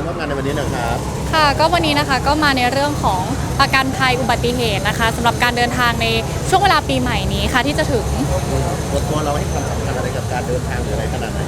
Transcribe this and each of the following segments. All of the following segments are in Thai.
การร่วมงานในวันนี้หน่อครับ ค่ะก็วันนี้นะคะก็มาในเรื่องของประกันภัยอุบัติเหตุนะคะสำหรับการเดินทางในช่วงเวลาปีใหม่นี้ค่ะที่จะถึง ตัวเราให้ความสำคัญอะไรกับการเดินทางหรืออะไรขนาดไหน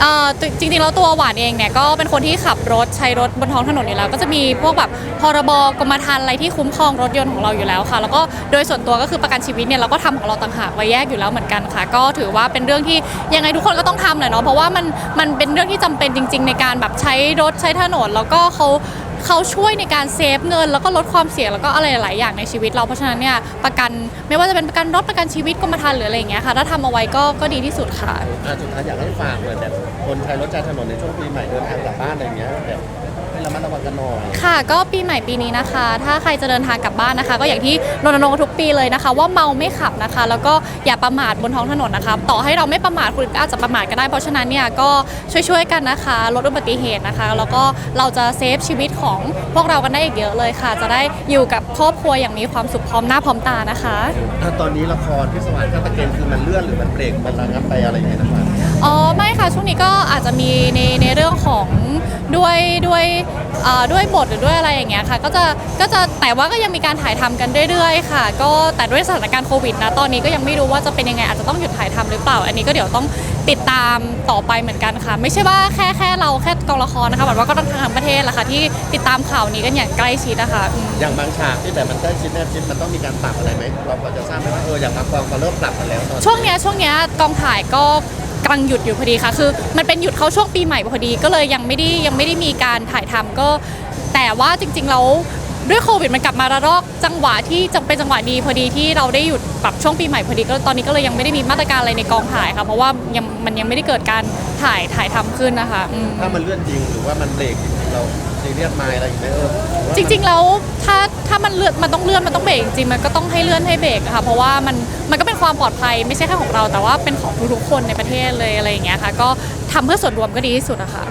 เอ่อจริงๆแล้วตัวหวานเองเนี่ยก็เป็นคนที่ขับรถใช้รถบนท้องถนนอยู่แล้ว ก็จะมีพวกแบบพรบกรมธรรม์อะไรที่คุ้มครองรถยนต์ของเราอยู่แล้วค่ะ แล้วก็โดยส่วนตัวก็คือประกันชีวิตเนี่ยเราก็ทำของเราต่างหากไว้แยกอยู่แล้วเหมือนกันค่ะ ก็ถือว่าเป็นเรื่องที่ยังไงทุกคนก็ต้องทำแหละเนาะเพราะว่ามันมันเป็นเรื่องที่จำเป็นจริง ๆ ในการแบบใช้รถใช้ถนนแล้วก็เขา เขาช่วยในการเซฟเงิน แล้วก็ลดความเสี่ยงแล้วก็อะไรหลายๆอย่างในชีวิตเราเพราะฉะนั้นเนี่ยประกันไม่ว่าจะเป็นประกันรถประกันชีวิตกรมธรรม์หรืออะไรอย่างเงี้ยค่ะถ้าทำเอาไว้ก็ก็ดีที่สุดค่ะ อะสุดท้ายอยากให้ฝากเลยแบบคนใช้รถใช้ถนนในช่วงปีใหม่เดินทางกลับบ้านอะไรเงี้ยแบบให้ระมัดระวังกันหน่อย ค่ะก็ปีใหม่ปีนี้นะคะ ถ้าใครจะเดินทางกลับบ้านนะคะ ก็อย่างที่รณรงค์ทุกปีเลยนะคะ ว่าเมาไม่ขับนะคะ แล้วก็อย่าประมาทบนท้องถนนนะคะต่อให้เราไม่ประมาทคนอื่นก็อาจจะประมาทก็ได้เพราะฉะนั้นเนี่ยก็ช่วยๆกันนะคะ ลดอุบัติเหตุนะคะ แล้วก็เราจะเซฟชีวิต ของพวกเรากันได้อีกเยอะเลยค่ะ จะได้อยู่กับครอบครัวอย่างมีความสุขพร้อมหน้าพร้อมตานะคะอะตอนนี้ละครพิศวาสฆาตเกณฑ์คือมันเลื่อนหรือมันเบรกมันระงับไปอะไรอย่างเงี้ยนะครับอ๋อไม่ค่ะช่วงนี้ก็อาจจะมีในในเรื่องของด้วย ด้วยเอ่อด้วยบทหรือด้วยอะไรอย่างเงี้ยค่ะก็จะก็จะแต่ว่าก็ยังมีการถ่ายทำกันเรื่อยๆค่ะ ก็แต่ด้วยสถานการณ์โควิดนะตอนนี้ก็ยังไม่รู้ว่าจะเป็นยังไงอาจจะต้องหยุดถ่ายทำหรือเปล่า อันนี้ก็เดี๋ยวต้องติดตามต่อไปเหมือนกันค่ะ ไม่ใช่ว่าแค่แค่เราแค่กองละครนะคะแบบว่าก็ต้องทั้งประเทศแหละค่ะที่ติดตามข่าวนี้กันอย่างใกล้ชิดนะคะอืมอย่างบางฉากที่แบบมันใกล้ชิดแนบชิดมันต้องมีการปรับอะไรไหมเราพอจะทราบไหมว่าเอออย่างบางกองก็เริ่มปรับกันแล้วตอนนี้ช่วงเนี้ยช่วงเนี้ยกองถ่ายก็ กำลังหยุดอยู่พอดีค่ะ คือ มันเป็นหยุดเขาช่วงปีใหม่พอดี ก็เลยยังไม่ได้ยังไม่ได้มีการถ่ายทำก็ แต่ว่าจริงๆแล้วด้วยโควิดมันกลับมาระลอกจังหวะที่จำเป็นจังหวะดีพอดีที่เราได้หยุดปรับช่วงปีใหม่พอดีก็ตอนนี้ก็เลยยังไม่ได้มีมาตรการอะไรในกองถ่ายค่ะเพราะว่ายังมันยังไม่ได้เกิดการถ่ายถ่ายทำขึ้นนะคะถ้ามันเลื่อนจริงหรือว่ามันเบรกจริงเรา ซีเรียสไหมอะไรอย่างเงี้ยเออจริงๆแล้วถ้าถ้ามันเลื่อนมันต้องเลื่อนมันต้องเบรกจริงๆมันก็ต้องให้เลื่อนให้เบรกอะค่ะเพราะว่ามันมันก็เป็นความปลอดภัยไม่ใช่แค่ของเรา แต่ว่าเป็นของทุกๆคนในประเทศเลยอะไรอย่างเงี้ยค่ะก็ทำเพื่อส่วนรวมก็ดีที่สุดอะค่ะ